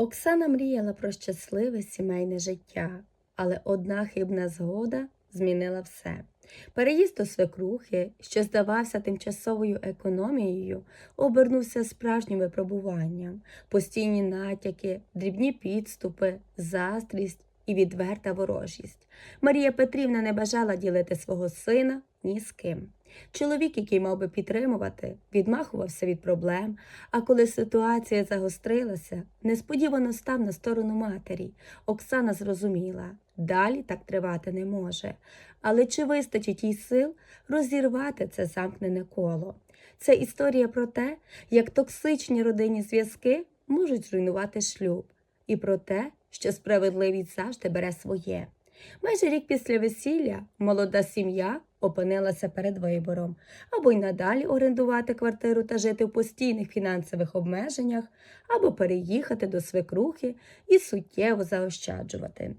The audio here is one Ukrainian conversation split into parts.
Оксана мріяла про щасливе сімейне життя, але одна хибна згода змінила все. Переїзд до свекрухи, що здавався тимчасовою економією, обернувся справжнім випробуванням, постійні натяки, дрібні підступи, заздрість і відверта ворожість. Марія Петрівна не бажала ділити свого сина ні з ким. Чоловік, який мав би підтримувати, відмахувався від проблем, а коли ситуація загострилася, несподівано став на сторону матері. Оксана зрозуміла, далі так тривати не може. Але чи вистачить їй сил розірвати це замкнене коло? Це історія про те, як токсичні родинні зв'язки можуть зруйнувати шлюб, і про те, що справедливість завжди бере своє. Майже рік після весілля молода сім'я опинилася перед вибором або й надалі орендувати квартиру та жити в постійних фінансових обмеженнях, або переїхати до свекрухи і суттєво заощаджувати.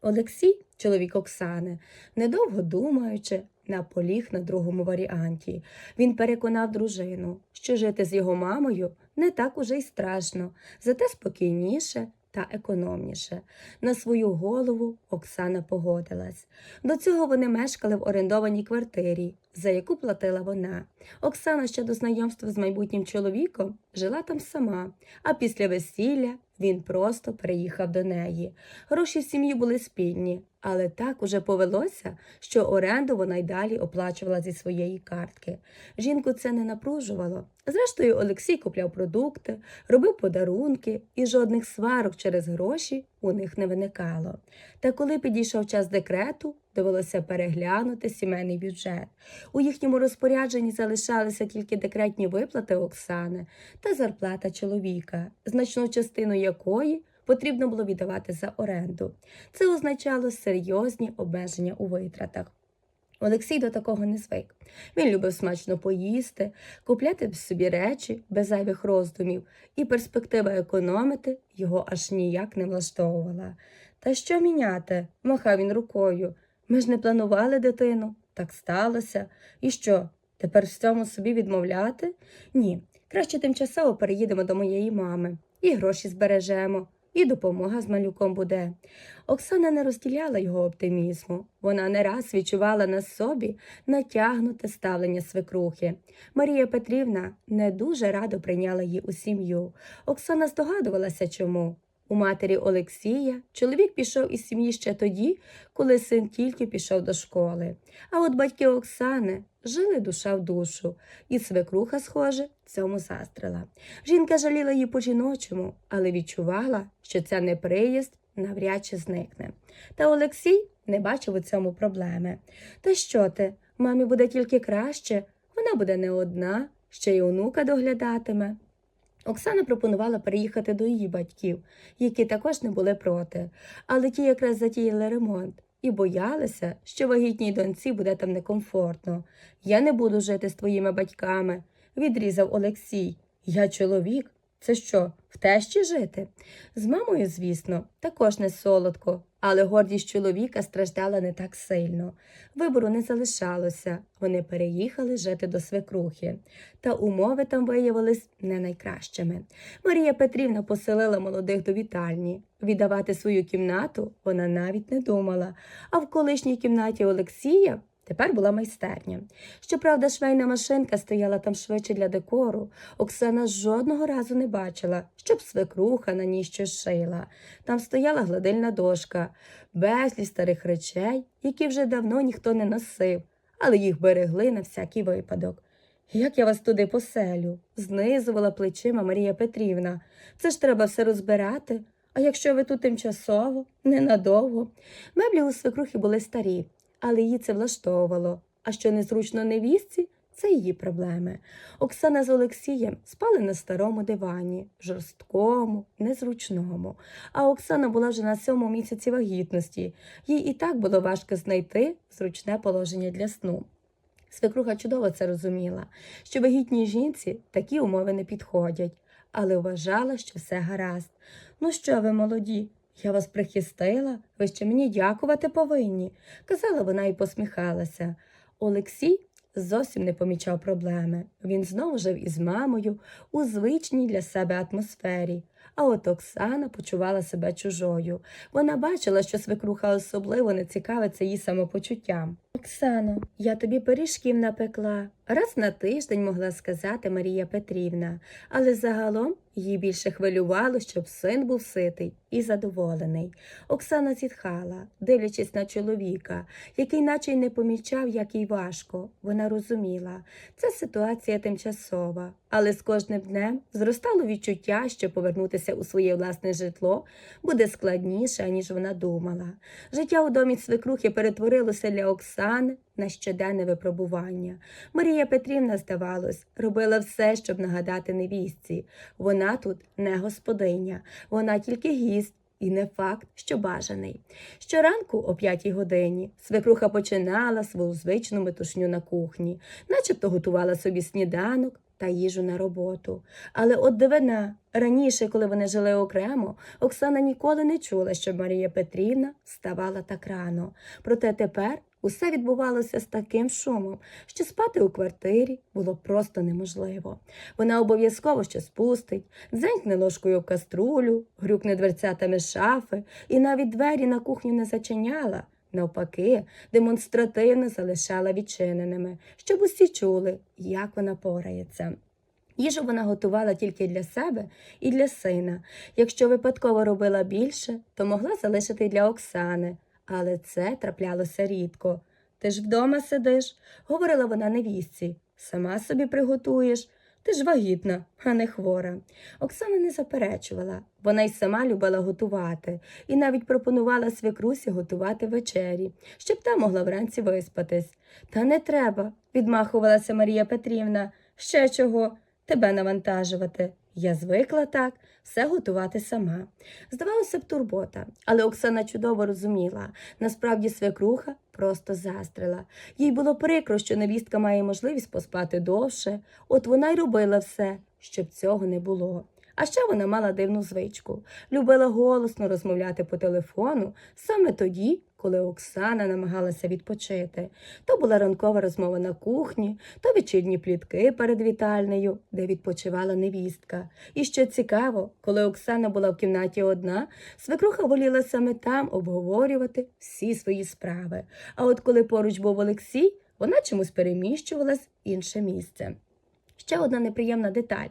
Олексій, чоловік Оксани, недовго думаючи, наполіг на другому варіанті. Він переконав дружину, що жити з його мамою не так уже й страшно, зате спокійніше та економніше. На свою голову Оксана погодилась. До цього вони мешкали в орендованій квартирі, за яку платила вона. Оксана ще до знайомства з майбутнім чоловіком жила там сама, а після весілля він просто переїхав до неї. Гроші в сім'ї були спільні, але так уже повелося, що оренду вона й далі оплачувала зі своєї картки. Жінку це не напружувало. Зрештою, Олексій купляв продукти, робив подарунки, і жодних сварок через гроші у них не виникало. Та коли підійшов час декрету, довелося переглянути сімейний бюджет. У їхньому розпорядженні залишалися тільки декретні виплати Оксани та зарплата чоловіка, значну частину якої потрібно було віддавати за оренду. Це означало серйозні обмеження у витратах. Олексій до такого не звик. Він любив смачно поїсти, купляти собі речі без зайвих роздумів, і перспектива економити його аж ніяк не влаштовувала. Та що міняти? махав він рукою. Ми ж не планували дитину, так сталося. І що, тепер в цьому собі відмовляти? Ні, краще тимчасово переїдемо до моєї мами, і гроші збережемо, і допомога з малюком буде. Оксана не розділяла його оптимізму. Вона не раз відчувала на собі натягнуте ставлення свекрухи. Марія Петрівна не дуже радо прийняла її у сім'ю. Оксана здогадувалася, чому. У матері Олексія чоловік пішов із сім'ї ще тоді, коли син тільки пішов до школи. А от батьки Оксани жили душа в душу, і свекруха, схоже, цьому заздрила. Жінка жаліла її по-жіночому, але відчувала, що ця неприязд навряд чи зникне. Та Олексій не бачив у цьому проблеми. Та що ти? Мамі буде тільки краще, вона буде не одна, ще й онука доглядатиме. Оксана пропонувала переїхати до її батьків, які також не були проти, але ті якраз затіяли ремонт і боялися, що вагітній доньці буде там некомфортно. Я не буду жити з твоїми батьками, відрізав Олексій. Я чоловік. Це що, в тещі жити? З мамою, звісно, також не солодко, але гордість чоловіка страждала не так сильно. Вибору не залишалося. Вони переїхали жити до свекрухи, та умови там виявились не найкращими. Марія Петрівна поселила молодих до вітальні. Віддавати свою кімнату вона навіть не думала, а в колишній кімнаті Олексія Тепер була майстерня. Щоправда, швейна машинка стояла там швидше для декору. Оксана жодного разу не бачила, щоб свекруха на ній щось шила. Там стояла гладильна дошка, безліч старих речей, які вже давно ніхто не носив, але їх берегли на всякий випадок. Як я вас туди поселю? знизувала плечима Марія Петрівна. Це ж треба все розбирати. А якщо ви тут тимчасово, ненадовго. Меблі у свекрухи були старі, але її це влаштовувало. А що незручно невістці, це її проблеми. Оксана з Олексієм спали на старому дивані, жорсткому, незручному. А Оксана була вже на сьомому місяці вагітності. Їй і так було важко знайти зручне положення для сну. Свекруха чудово це розуміла, що вагітній жінці такі умови не підходять, але вважала, що все гаразд. Ну що ви, молоді? Я вас прихистила, ви ще мені дякувати повинні, казала вона і посміхалася. Олексій зовсім не помічав проблеми. Він знову жив із мамою у звичній для себе атмосфері, А от Оксана почувала себе чужою. Вона бачила, що свекруха особливо не цікавиться її самопочуттям. Оксано, я тобі пиріжків напекла. Раз на тиждень могла сказати Марія Петрівна, але загалом їй більше хвилювало, щоб син був ситий і задоволений. Оксана зітхала, дивлячись на чоловіка, який наче й не помічав, як їй важко. Вона розуміла, це ситуація тимчасова, але з кожним днем зростало відчуття, що повернутися у своє власне житло буде складніше, ніж вона думала. Життя у домі свекрухи перетворилося для Оксани на щоденне випробування. Марія Петрівна, здавалось, робила все, щоб нагадати невістці. Вона тут не господиня, вона тільки гість. І не факт, що бажаний. Щоранку о п'ятій годині свекруха починала свою звичну метушню на кухні, начебто готувала собі сніданок та їжу на роботу. Але от дивина, раніше, коли вони жили окремо, Оксана ніколи не чула, щоб Марія Петрівна вставала так рано. Проте тепер усе відбувалося з таким шумом, що спати у квартирі було просто неможливо. Вона обов'язково щось пустить, дзенькне ложкою в каструлю, грюкне дверцятами шафи і навіть двері на кухню не зачиняла. Навпаки, демонстративно залишала відчиненими, щоб усі чули, як вона порається. Їжу вона готувала тільки для себе і для сина. Якщо випадково робила більше, то могла залишити й для Оксани, але це траплялося рідко. Ти ж вдома сидиш, говорила вона невістці. Сама собі приготуєш. Ти ж вагітна, а не хвора. Оксана не заперечувала. Вона й сама любила готувати і навіть пропонувала свекрусі готувати вечері, щоб та могла вранці виспатись. Та не треба, відмахувалася Марія Петрівна. Ще чого? Тебе навантажувати. Я звикла так, все готувати сама. Здавалося б, турбота, але Оксана чудово розуміла, насправді свекруха просто застрила. Їй було прикро, що невістка має можливість поспати довше, от вона й робила все, щоб цього не було. А ще вона мала дивну звичку, любила голосно розмовляти по телефону саме тоді, коли Оксана намагалася відпочити. То була ранкова розмова на кухні, то вечірні плітки перед вітальнею, де відпочивала невістка. І що цікаво, коли Оксана була в кімнаті одна, свекруха воліла саме там обговорювати всі свої справи. А от коли поруч був Олексій, вона чомусь переміщувалась в інше місце. Ще одна неприємна деталь.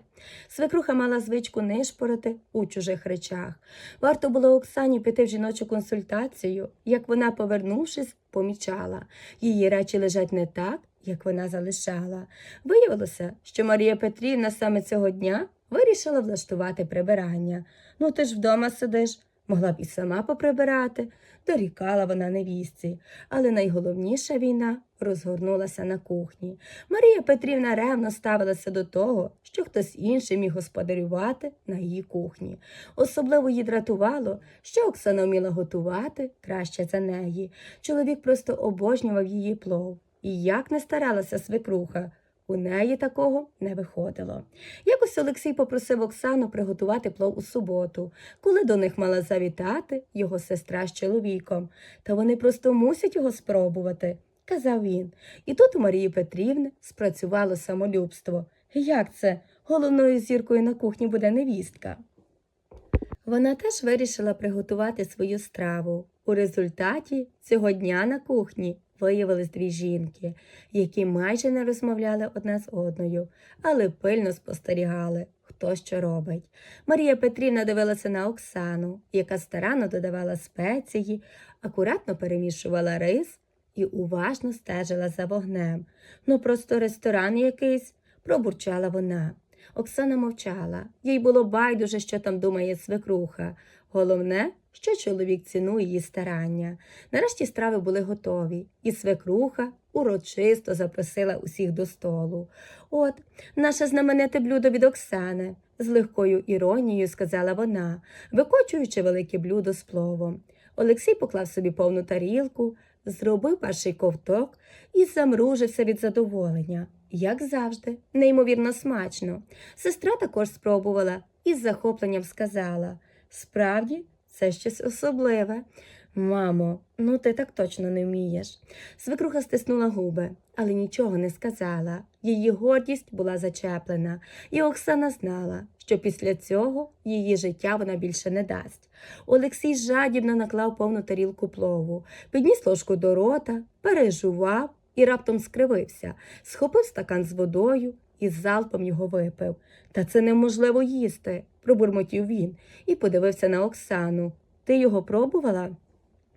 Свекруха мала звичку нишпорити у чужих речах. Варто було Оксані піти в жіночу консультацію, як вона, повернувшись, помічала. Її речі лежать не так, як вона залишала. Виявилося, що Марія Петрівна саме цього дня вирішила влаштувати прибирання. Ну, ти ж вдома сидиш, могла б і сама поприбирати, дорікала вона невістці. Але найголовніша війна розгорнулася на кухні. Марія Петрівна ревно ставилася до того, що хтось інший міг господарювати на її кухні. Особливо її дратувало, що Оксана вміла готувати краще за неї. Чоловік просто обожнював її плов. І як не старалася свекруха, у неї такого не виходило. Якось Олексій попросив Оксану приготувати плов у суботу, коли до них мала завітати його сестра з чоловіком. Та вони просто мусять його спробувати, казав він. І тут у Марії Петрівни спрацювало самолюбство. Як це? Головною зіркою на кухні буде невістка. Вона теж вирішила приготувати свою страву. У результаті цього дня на кухні виявились дві жінки, які майже не розмовляли одна з одною, але пильно спостерігали, хто що робить. Марія Петрівна дивилася на Оксану, яка старанно додавала спеції, акуратно перемішувала рис і уважно стежила за вогнем. Ну, просто ресторан якийсь, пробурчала вона. Оксана мовчала. Їй було байдуже, що там думає свекруха. Головне, що чоловік цінує її старання. Нарешті страви були готові, і свекруха урочисто запросила усіх до столу. От, наше знамените блюдо від Оксани, з легкою іронією сказала вона, викочуючи велике блюдо з пловом. Олексій поклав собі повну тарілку, зробив перший ковток і замружився від задоволення. Як завжди, неймовірно смачно. Сестра також спробувала і з захопленням сказала справді, це щось особливе. Мамо, ну ти так точно не вмієш. Свекруха стиснула губи, але нічого не сказала. Її гордість була зачеплена, і Оксана знала, що після цього її життя вона більше не дасть. Олексій жадібно наклав повну тарілку плову, підніс ложку до рота, пережував і раптом скривився, схопив стакан з водою і залпом його випив. Та це неможливо їсти, пробурмотів він і подивився на Оксану. Ти його пробувала?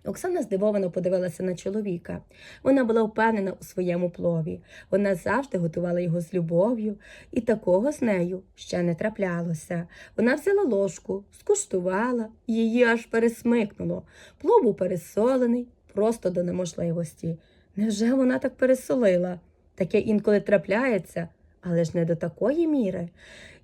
Оксана здивовано подивилася на чоловіка. Вона була впевнена у своєму плові. Вона завжди готувала його з любов'ю, і такого з нею ще не траплялося. Вона взяла ложку, скуштувала, її аж пересмикнуло. Плов був пересолений просто до неможливості. Невже вона так пересолила? Таке інколи трапляється, але ж не до такої міри.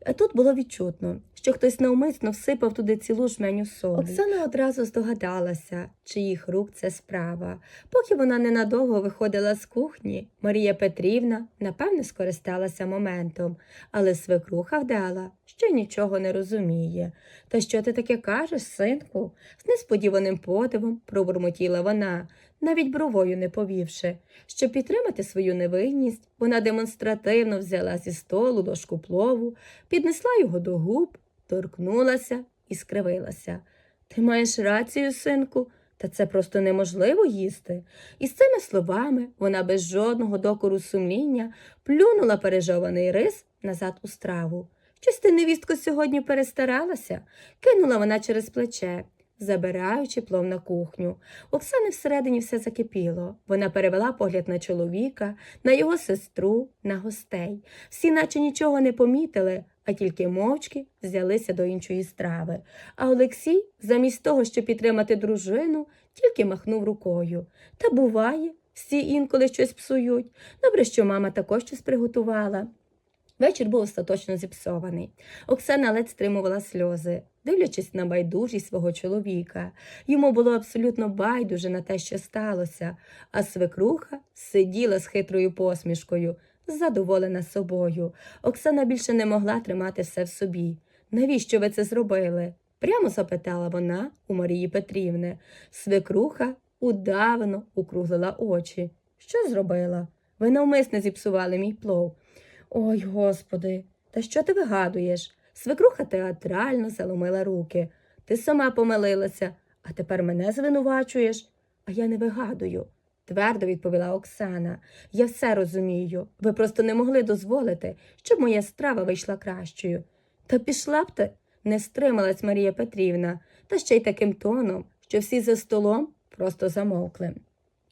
А тут було відчутно, що хтось навмисно всипав туди цілу жменю солі. Оксана одразу здогадалася, чиїх рук це справа. Поки вона ненадовго виходила з кухні, Марія Петрівна, напевне, скористалася моментом, але свекруха вдала, що нічого не розуміє. Та що ти таке кажеш, синку? з несподіваним подивом пробурмотіла вона, навіть бровою не повівши. Щоб підтримати свою невинність, вона демонстративно взяла зі столу ложку плову, піднесла його до губ, торкнулася і скривилася. Ти маєш рацію, синку, та це просто неможливо їсти. І з цими словами вона без жодного докору сумління плюнула пережований рис назад у страву. Щось ти, невістко, сьогодні перестаралася, кинула вона через плече, забираючи плов на кухню. Оксани всередині все закипіло. Вона перевела погляд на чоловіка, на його сестру, на гостей. Всі наче нічого не помітили, а тільки мовчки взялися до іншої страви. А Олексій, замість того, щоб підтримати дружину, тільки махнув рукою. Та буває, всі інколи щось псують. Добре, що мама також щось приготувала. Вечір був остаточно зіпсований. Оксана ледь стримувала сльози, дивлячись на байдужість свого чоловіка. Йому було абсолютно байдуже на те, що сталося, а свекруха сиділа з хитрою посмішкою, задоволена собою. Оксана більше не могла тримати все в собі. Навіщо ви це зробили? прямо запитала вона у Марії Петрівни. Свекруха удавно укруглила очі. Що зробила? Ви навмисне зіпсували мій плов. Ой, господи, та що ти вигадуєш? Свекруха театрально заломила руки. Ти сама помилилася, а тепер мене звинувачуєш. А я не вигадую, твердо відповіла Оксана. Я все розумію. Ви просто не могли дозволити, щоб моя страва вийшла кращою. Та пішла б ти, не стрималась Марія Петрівна, та ще й таким тоном, що всі за столом просто замовкли.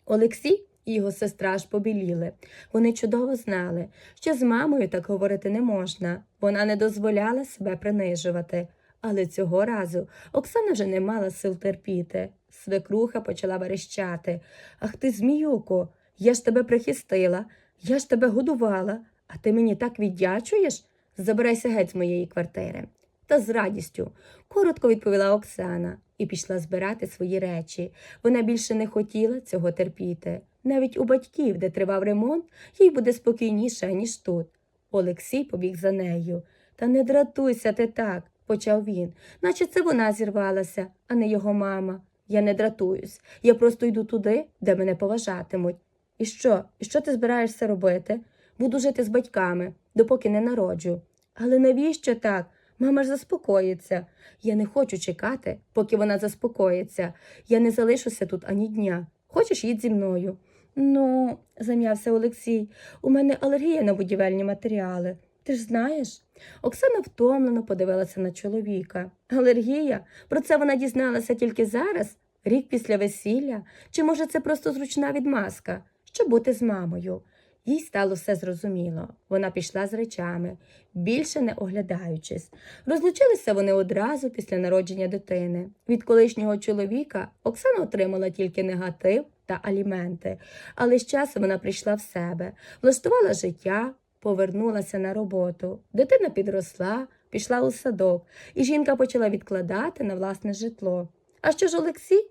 Олексій і його сестра аж побіліли. Вони чудово знали, що з мамою так говорити не можна. Вона не дозволяла себе принижувати. Але цього разу Оксана вже не мала сил терпіти. Свекруха почала верещати. Ах ти, зміюко, я ж тебе прихистила, я ж тебе годувала, а ти мені так віддячуєш? Забирайся геть з моєї квартири. Та з радістю, коротко відповіла Оксана і пішла збирати свої речі. Вона більше не хотіла цього терпіти. Навіть у батьків, де тривав ремонт, їй буде спокійніше, ніж тут. Олексій побіг за нею. Та не дратуйся ти так, почав він, наче це вона зірвалася, а не його мама. Я не дратуюсь, я просто йду туди, де мене поважатимуть. І що? І що ти збираєшся робити? Буду жити з батьками, допоки не народжу. Але навіщо так? Мама ж заспокоїться. Я не хочу чекати, поки вона заспокоїться. Я не залишуся тут ані дня. Хочеш їдь зі мною? Ну, зам'явся Олексій, у мене алергія на будівельні матеріали. Ти ж знаєш? Оксана втомлено подивилася на чоловіка. Алергія? Про це вона дізналася тільки зараз, рік після весілля, чи може це просто зручна відмазка, щоб бути з мамою. Їй стало все зрозуміло. Вона пішла з речами, більше не оглядаючись. Розлучилися вони одразу після народження дитини. Від колишнього чоловіка Оксана отримала тільки негатив та аліменти, але з часом вона прийшла в себе, влаштувала життя, повернулася на роботу. Дитина підросла, пішла у садок, і жінка почала відкладати на власне житло. А що ж Олексій?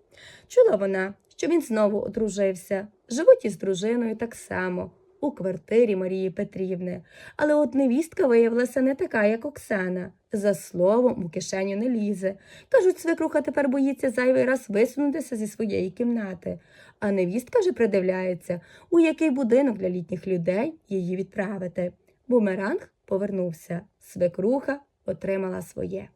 Чула вона, що він знову одружився, живуть із дружиною так само. У квартирі Марії Петрівни. Але от невістка виявилася не така, як Оксана. За словом, у кишеню не лізе. Кажуть, свекруха тепер боїться зайвий раз висунутися зі своєї кімнати. А невістка вже придивляється, у який будинок для літніх людей її відправити. Бумеранг повернувся. Свекруха отримала своє.